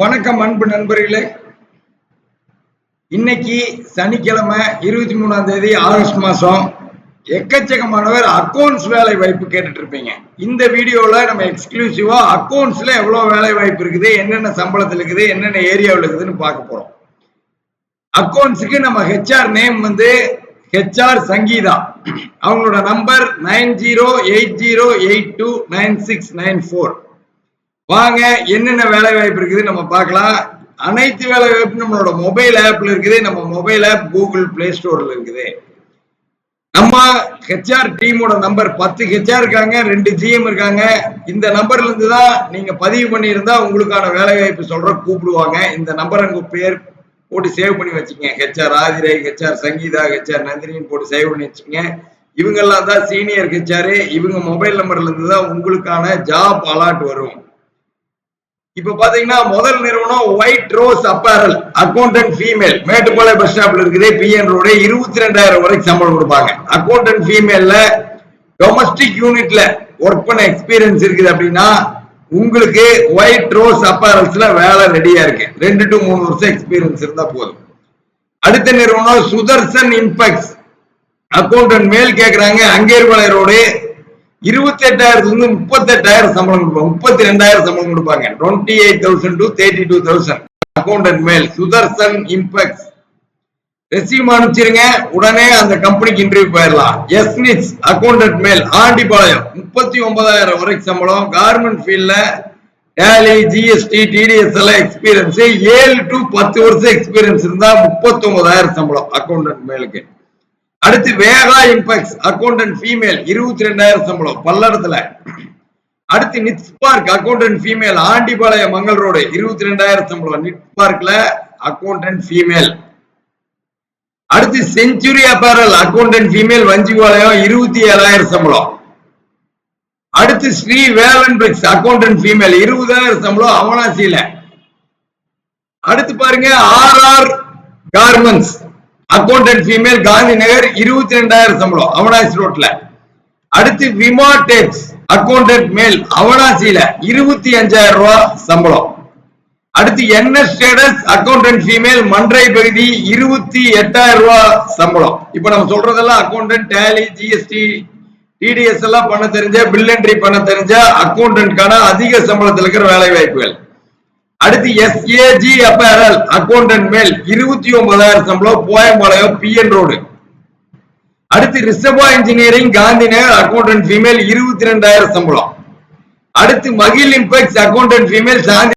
வணக்கம் அன்பு நண்பர்களே. இன்னைக்கு சனிக்கிழமை இருபத்தி மூணாம் தேதி ஆகஸ்ட் மாசம். எக்கச்சக்கமானவர் அக்கௌண்ட்ஸ் வேலை வாய்ப்பு கேட்டுட்டு இருப்பீங்க இந்த வீடியோல நம்ம எக்ஸ்க்ளூசிவா அக்கௌண்ட்ஸ்ல எவ்வளவு வேலை வாய்ப்பு இருக்குது என்னென்ன சம்பளத்தில் இருக்குது என்னென்ன ஏரியாவில் இருக்குதுன்னு பார்க்க போறோம். அக்கௌண்ட்ஸுக்கு நம்ம ஹெச்ஆர் நேம் வந்து ஹெச்ஆர் சங்கீதா. அவங்களோட number nine zero eight zero eight two nine six nine four. வாங்க என்னென்ன வேலை வாய்ப்பு இருக்குது நம்ம பார்க்கலாம். அனைத்து வேலை வாய்ப்பு நம்மளோட மொபைல் ஆப்ல இருக்குது. நம்ம மொபைல் ஆப் கூகுள் பிளே ஸ்டோர்ல இருக்குது. நம்ம ஹெச்ஆர் டீமோட நம்பர் பத்து ஹெச்ஆர் இருக்காங்க ரெண்டு ஜிஎம் இருக்காங்க. இந்த நம்பர்ல இருந்து தான் நீங்க பதிவு பண்ணியிருந்தா உங்களுக்கான வேலை வாய்ப்பு சொல்ற கூப்பிடுவாங்க. இந்த நம்பர் உங்க பேர் போட்டு சேவ் பண்ணி வச்சுக்கங்க. HR Aathirai HR Sangeetha HR நந்தினின்னு போட்டு சேவ் பண்ணி வச்சுக்கங்க. இவங்கெல்லாம் தான் சீனியர் ஹெச்ஆர் இவங்க மொபைல் நம்பர்ல இருந்து தான் உங்களுக்கான ஜாப் அலாட் வரும். இப்ப பாத்தீங்கன்னா முதல் நிறுவனம் white rose apparel accountant female Mettupalayam bus ஸ்டாப்ல இருக்குது பிஎன் ரோடு இருபத்தி ரெண்டாயிரம் வரைக்கும் சம்பளம் கொடுப்பாங்க. அக்கௌண்டன்ட் ஃபீமேல்ல டொமஸ்டிக் யூனிட்ல ஒர்க் பண்ண எக்ஸ்பீரியன்ஸ் இருக்குது அப்படின்னா உங்களுக்கு ஒயிட் ரோஸ் அப்பேரல்ஸ்ல வேலை ரெடியா இருக்கு. ரெண்டு டு மூணு வருஷம் எக்ஸ்பீரியன்ஸ் இருந்தா போதும். அடுத்த நிறுவனம் சுதர்சன் இன்பெக்ஸ் அக்கௌண்டன்ட் மேல் கேக்குறாங்க அங்கேர்பாளைய ரோடு இருபத்தி எட்டாயிரத்துல இருந்து முப்பத்தி எட்டாயிரம் சம்பளம் கொடுப்பாங்க முப்பத்தி ரெண்டாயிரம் சம்பளம் கொடுப்பாங்க. Twenty eight thousand to thirty two thousand accountant male Sudarshan Impex. Resume அனுப்பிச்சிருங்க. உடனே அந்த கம்பெனிக்கு இன்டர்வியூ போயிடலாம். எஸ்னிட்ஸ் அக்கௌண்டன்ட் மேல் ஆண்டிபாளையம். முப்பத்தி ஒன்பதாயிரம் வரைக்கும் சம்பளம். கார்மெண்ட் ஃபீல்ட்ல டேலி ஜிஎஸ்டி டிடிஎஸ் எல்லாம் எக்ஸ்பீரியன்ஸ் ஏழு டு பத்து வருஷம் எக்ஸ்பீரியன்ஸ் இருந்தா முப்பத்தி ஒன்பதாயிரம் சம்பளம் அக்கௌண்டன்ட் மேலுக்கு. அடுத்து வேகா இம்பெக்ஸ் அக்கௌண்டன்ட் ஃபீமேல் இருபத்தி ரெண்டாயிரம் சம்பளம் பல்லடத்துல. அடுத்து knits park accountant female Andipalayam Mangal road இருபத்தி ரெண்டாயிரம் சம்பளம். நிட் பார்க்ல அக்கௌண்டன்ட் ஃபீமேல் அடுத்து century apparel accountant female Vanjipalayam இருபத்தி ஏழாயிரம் சம்பளம். அடுத்து Sri Velan bricks accountant female இருபதாயிரம் சம்பளம் அவனாசியில. அடுத்து பாருங்க R R garments accountant female Gandhi Nagar இருபத்தி ரெண்டாயிரம் சம்பளம் அவனாசி ரோட்ல அடுத்து விமா டெக்ஸ் அக்கௌண்டன்ட் மேல் அவனாசியில இருபத்தி அஞ்சாயிரம் ரூபாய் சம்பளம். அடுத்து NS status accountant female Manrai பகுதி இருபத்தி எட்டாயிரம் ரூபாய் சம்பளம். இப்ப நம்ம சொல்றதெல்லாம் அக்கௌண்டன்ட் டேலி ஜிஎஸ்டி டிடிஎஸ் எல்லாம் பண்ண தெரிஞ்ச பில் என்ட்ரி பண்ண தெரிஞ்ச அக்கௌண்டன்ட்கான அதிக சம்பளத்தில் இருக்கிற வேலை வாய்ப்புகள் அடுத்து எஸ்ஏஜி அப்பேரல் அக்கௌண்டன்ட் மேல் இருபத்தி ஒன்பதாயிரம் சம்பளம் போயம்பாளையம் பிஎன் ரோடு அடுத்து Rishaba engineering Gandhi Nagar accountant female இருபத்தி ரெண்டாயிரம் சம்பளம். அடுத்து மகிழ் இம்பெக்ஸ் அக்கௌண்டன்ட் ஃபீமேல் சாந்தி